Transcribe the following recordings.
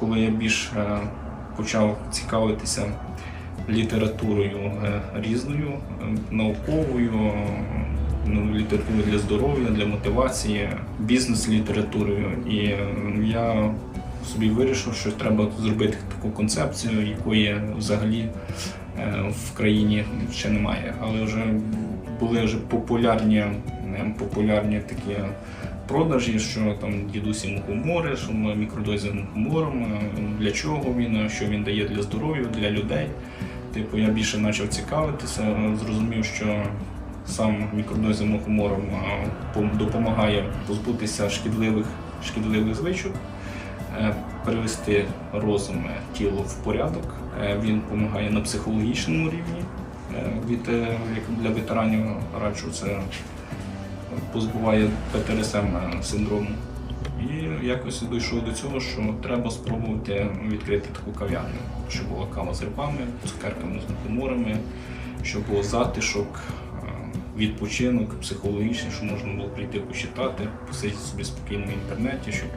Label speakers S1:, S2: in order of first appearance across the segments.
S1: коли я більш е, почав цікавитися літературою е, різною, е, науковою, ну, літературою для здоров'я, для мотивації, бізнес-літературою. І я собі вирішив, що треба зробити таку концепцію, якої взагалі в країні ще немає. Але вже були вже популярні, популярні такі продажі, що там дідусі мухомори, що мікродозі мухомором, е, для чого він, е, що він дає для здоров'я, для людей. Типу, я більше почав цікавитися, зрозумів, що сам мікродозі мухомором е, допомагає позбутися шкідливих, шкідливих звичок, привести розум, тіло в порядок. Він допомагає на психологічному рівні. Е, Від, е, як для ветеранів раджу це позбуває ПТРСМ е, синдрому. І якось дійшов до цього, що треба спробувати відкрити таку кав'ярню, щоб була кава з грибами, цукерками з мухоморами, щоб був затишок, відпочинок психологічний, щоб можна було прийти почитати, посидіти собі спокійно в інтернеті, щоб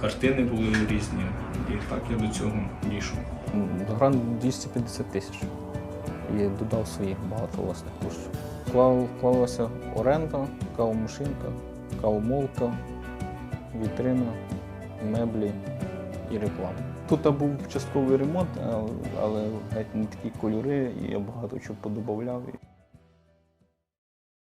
S1: картини були різні. І так я до цього дійшов.
S2: Грант 250 тисяч. І додав своїх багато власних коштів. Вклав, вклалася оренда, кавомашинка, кавомолка, вітрина, меблі і реклама. Тут був частковий ремонт, але геть не такі кольори, і я багато чого подобавляв.